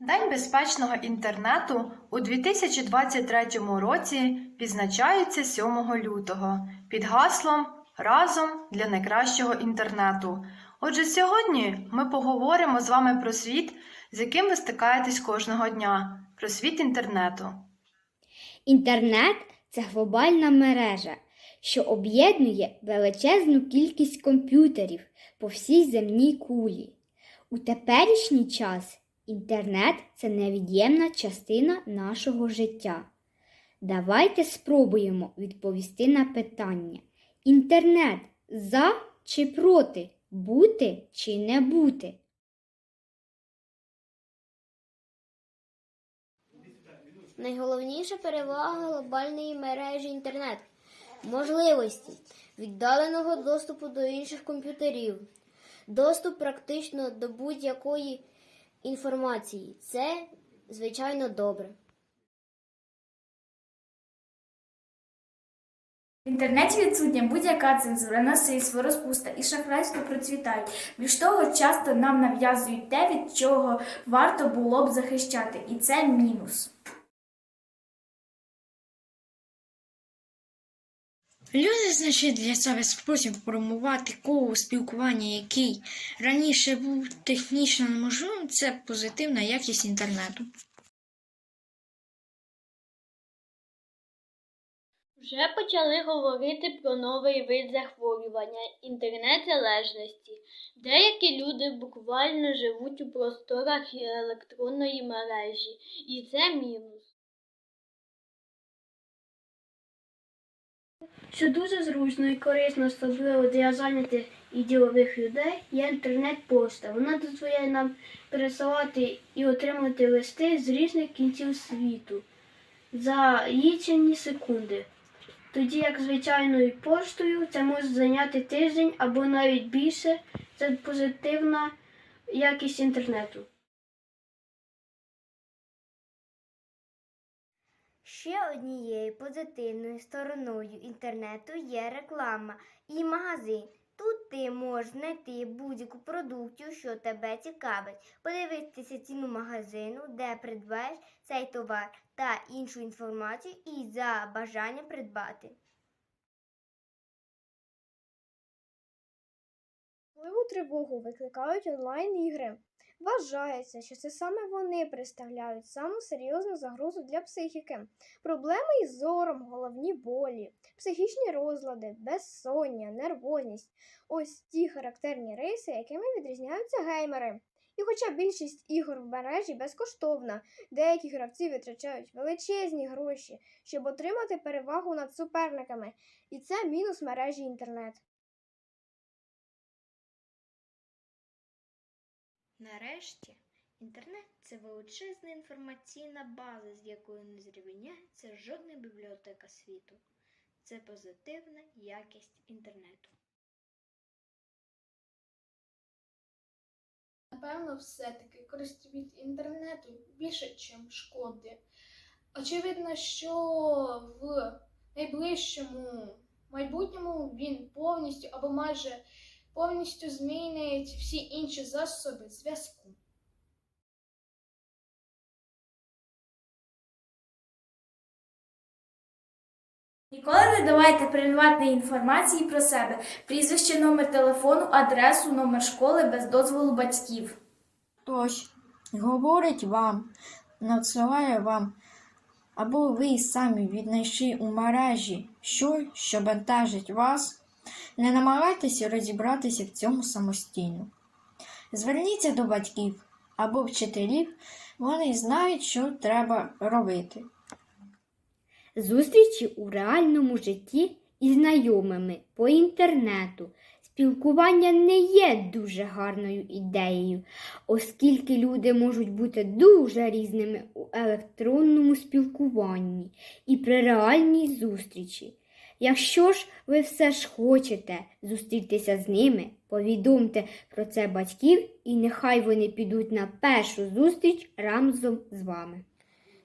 День безпечного інтернету у 2023 році відзначається 7 лютого під гаслом Разом для найкращого інтернету. Отже, сьогодні ми поговоримо з вами про світ, з яким ви стикаєтесь кожного дня, про світ інтернету. Інтернет це глобальна мережа, що об'єднує величезну кількість комп'ютерів по всій земній кулі. У теперішній час інтернет це невід'ємна частина нашого життя. Давайте спробуємо відповісти на питання: інтернет за чи проти, бути чи не бути? Найголовніша перевага глобальної мережі інтернет можливості віддаленого доступу до інших комп'ютерів, доступ практично до будь-якої інформації. Це звичайно добре. В інтернеті відсутня будь-яка цензура, насильство, розпуста і шахрайство процвітають. Більш того, часто нам нав'язують те, від чого варто було б захищати, і це мінус. Люди знайшли для себе спосіб промувати коло спілкування, який раніше був технічно неможливим, це позитивна якість інтернету. Вже почали говорити про новий вид захворювання інтернет-залежності. Деякі люди буквально живуть у просторах електронної мережі, і це мінус. Що дуже зручно і корисно, особливо для зайнятих і ділових людей, є інтернет-пошта. Вона дозволяє нам пересилати і отримати листи з різних кінців світу за лічені секунди. Тоді як звичайною поштою це може зайняти тиждень або навіть більше. Це позитивна якість інтернету. Ще однією позитивною стороною інтернету є реклама і магазин. Тут ти можеш знайти будь-яку продукцію, що тебе цікавить, подивитися ціну магазину, де придбаєш цей товар та іншу інформацію і за бажанням придбати. Тривогу викликають онлайн-ігри. Вважається, що це саме вони представляють саму серйозну загрозу для психіки. Проблеми із зором, головні болі, психічні розлади, безсоння, нервозність ось ті характерні риси, якими відрізняються геймери. І хоча більшість ігор в мережі безкоштовна, деякі гравці витрачають величезні гроші, щоб отримати перевагу над суперниками, і це мінус мережі інтернет. Нарешті, інтернет це величезна інформаційна база, з якою не зрівняється жодна бібліотека світу. Це позитивна якість інтернету. Напевно, все-таки користі від інтернету більше, ніж шкоди. Очевидно, що в найближчому майбутньому він повністю або майже повністю змінить всі інші засоби зв'язку. Ніколи не давайте приватної інформації про себе, прізвище, номер телефону, адресу, номер школи без дозволу батьків. Хтось говорить вам, надсилає вам, або ви самі віднайшли у мережі щось, що бентежить вас, не намагайтеся розібратися в цьому самостійно. Зверніться до батьків або вчителів, вони знають, що треба робити. Зустрічі у реальному житті із знайомими по інтернету. Спілкування не є дуже гарною ідеєю, оскільки люди можуть бути дуже різними у електронному спілкуванні і при реальній зустрічі. Якщо ж ви все ж хочете зустрітися з ними, повідомте про це батьків і нехай вони підуть на першу зустріч разом з вами.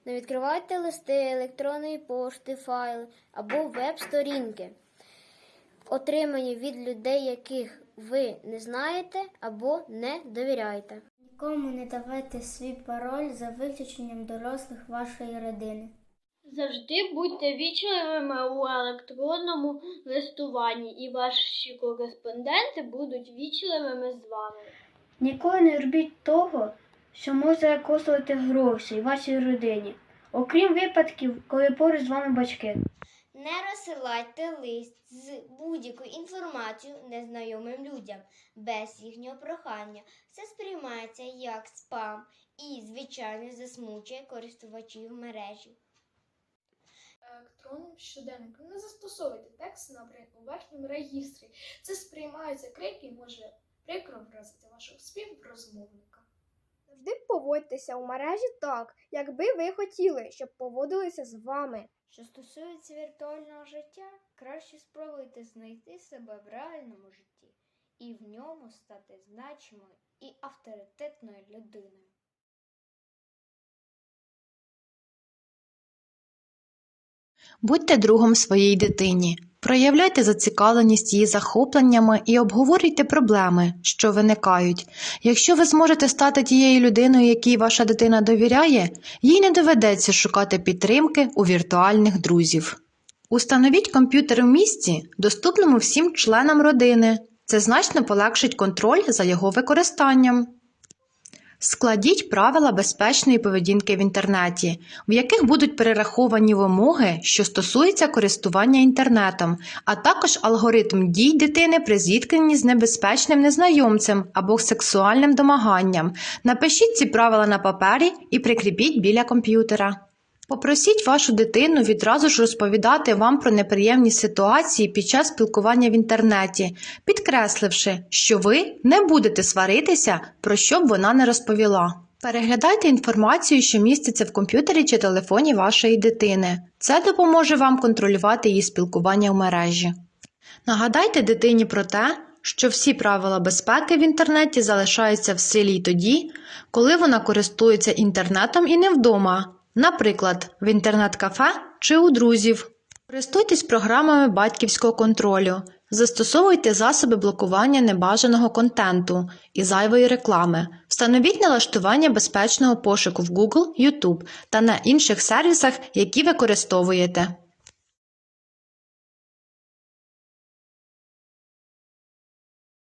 Не відкривайте листи електронної пошти, файли або веб-сторінки, отримані від людей, яких ви не знаєте або не довіряєте. Нікому не давайте свій пароль за виключенням дорослих вашої родини. Завжди будьте вічливими у електронному листуванні, і ваші кореспонденти будуть вічливими з вами. Ніколи не робіть того, що може коштувати гроші вашій родині, окрім випадків, коли поруч з вами батьки. Не розсилайте лист з будь-якою інформацією незнайомим людям без їхнього прохання. Це сприймається як спам і, звичайно, засмучує користувачів мережі. Електронним щоденником не застосовуйте текст набраний у верхньому регістрі. Це сприймається крик і може прикро вразити вашого співрозмовника. Завжди поводьтеся у мережі так, якби ви хотіли, щоб поводилися з вами. Що стосується віртуального життя, краще спробуйте знайти себе в реальному житті і в ньому стати значимою і авторитетною людиною. Будьте другом своїй дитині, проявляйте зацікавленість її захопленнями і обговорюйте проблеми, що виникають. Якщо ви зможете стати тією людиною, якій ваша дитина довіряє, їй не доведеться шукати підтримки у віртуальних друзів. Установіть комп'ютер у місці, доступному всім членам родини. Це значно полегшить контроль за його використанням. Складіть правила безпечної поведінки в інтернеті, в яких будуть перераховані вимоги, що стосуються користування інтернетом, а також алгоритм дій дитини при зіткненні з небезпечним незнайомцем або сексуальним домаганням. Напишіть ці правила на папері і прикріпіть біля комп'ютера. Попросіть вашу дитину відразу ж розповідати вам про неприємні ситуації під час спілкування в інтернеті, підкресливши, що ви не будете сваритися, про що б вона не розповіла. Переглядайте інформацію, що міститься в комп'ютері чи телефоні вашої дитини. Це допоможе вам контролювати її спілкування в мережі. Нагадайте дитині про те, що всі правила безпеки в інтернеті залишаються в силі й тоді, коли вона користується інтернетом і не вдома, наприклад, в інтернет-кафе чи у друзів. Користуйтесь програмами батьківського контролю, застосовуйте засоби блокування небажаного контенту і зайвої реклами, встановіть налаштування безпечного пошуку в Google, YouTube та на інших сервісах, які використовуєте.